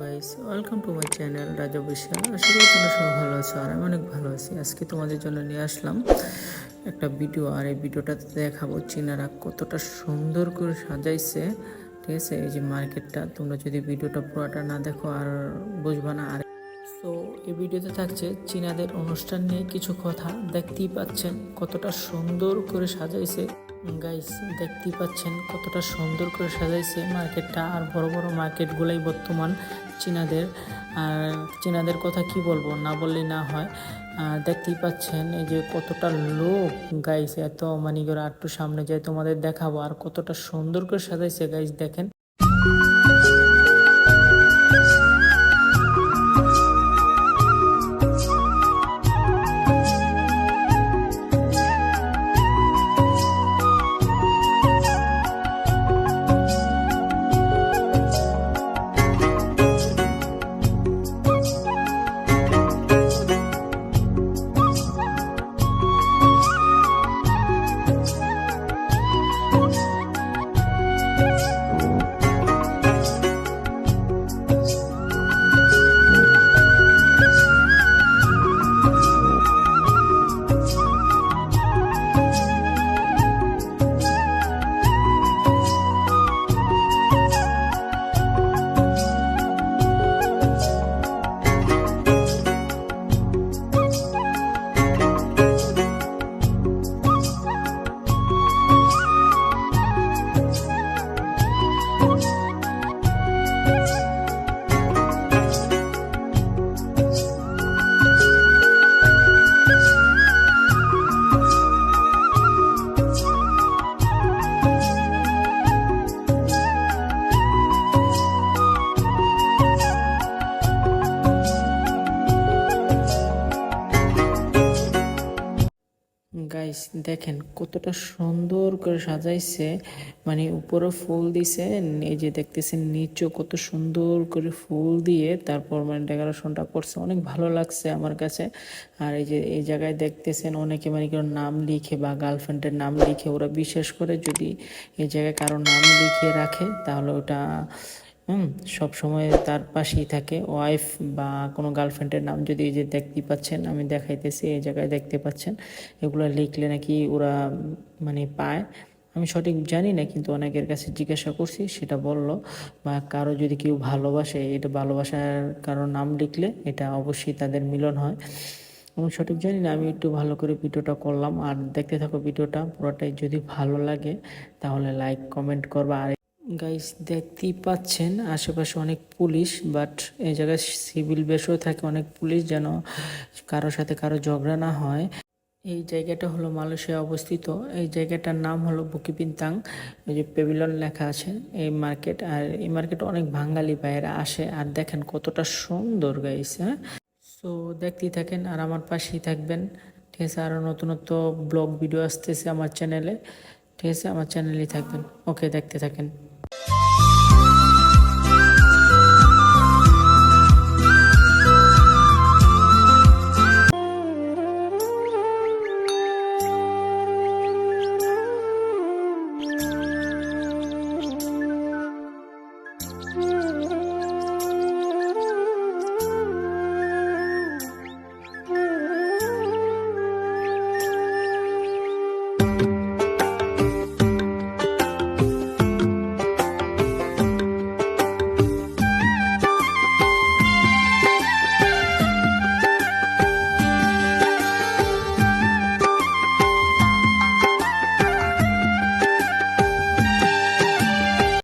Guys, welcome to my channel Raja Vishal আশা করি তোমরা সবাই ভালো আছো আর আমি অনেক ভালো আছি। আজকে তোমাদের জন্য নিয়ে আসলাম একটা ভিডিও আর এই ভিডিওটাতে দেখাবো চীনারা কতটা সুন্দর করে সাজাইছে। ঠিক আছে, এই যে মার্কেটটা, তোমরা যদি ভিডিওটা পুরোটা না দেখো আর বুঝবা না, আর সো এই ভিডিওতে থাকছে চীনাদের অনুষ্ঠান নিয়ে কিছু কথা। দেখতেই পাচ্ছেন কতটা সুন্দর করে সাজাইছে। গাইস দেখতেই পাচ্ছেন কতটা সুন্দর করে সাজাইছে মার্কেটটা আর বড় বড় মার্কেটগুলাই বর্তমান চীনাদের। আর চীনাদের কথা কি বলব, না বললে না হয়। দেখতেই পাচ্ছেন এই যে কতটা লোক। গাইস এত মানে করে একটু সামনে যাই তোমাদের দেখাবো আর কতটা সুন্দর করে সাজাইছে। গাইস দেখেন। গাইস দেখেন কতটা সুন্দর করে সাজাইছে। মানে উপরে ফুল দিছে, এই যে দেখতেছেন নিচেও কত সুন্দর করে ফুল দিয়ে তারপর মানে ডেকোরেশনটা করছে। অনেক ভালো লাগছে আমার কাছে। আর এই যে, এই জায়গায় দেখতেছেন অনেকে মানে কেউ নাম লিখে বা গার্লফ্রেন্ডের নাম লিখে, ওরা বিশেষ করে যদি এই জায়গায় কারও নাম লিখে রাখে, তাহলে ওটা হুম সময় তার পাশেই থাকে। ওয়াইফ বা কোনো গার্লফ্রেন্ডের নাম যদি এই যে দেখতেই পাচ্ছেন, আমি দেখাইতেছি, এই জায়গায় দেখতে পাচ্ছেন, এগুলো লিখলে নাকি ওরা মানে পায়। আমি সঠিক জানি না, কিন্তু অনেকের কাছে জিজ্ঞাসা করছি, সেটা বলল। বা কারও যদি কেউ ভালোবাসে, এটা ভালোবাসার কারও নাম লিখলে এটা অবশ্যই তাদের মিলন হয়। আমি সঠিক জানি না, আমি একটু ভালো করে ভিডিওটা করলাম। আর দেখতে থাকো ভিডিওটা, পুরোটাই যদি ভালো লাগে, তাহলে লাইক কমেন্ট করবা। আর গাইস দেখতেই পাচ্ছেন, আশেপাশে অনেক পুলিশ বাট এই জায়গায় সিভিল বেশও থাকে অনেক পুলিশ যেন কারও সাথে কারও ঝগড়া না হয়। এই জায়গাটা হলো মালয়েশিয়া অবস্থিত। এই জায়গাটার নাম হলো বুকিপিন্তাং এই যে পেভিলন লেখা আছে এই মার্কেট আর এই মার্কেটে অনেক বাঙালি ভাইয়েরা আসে। আর দেখেন কতটা সুন্দর গাইস হ্যাঁ? সো দেখতেই থাকেন, আর আমার পাশেই থাকবেন। ঠিক আছে আরও নতুনত্ব ব্লগ ভিডিও আসতেছে আমার চ্যানেলে ঠিক আছে, আমার চ্যানেলেই থাকবেন। ওকে দেখতে থাকেন।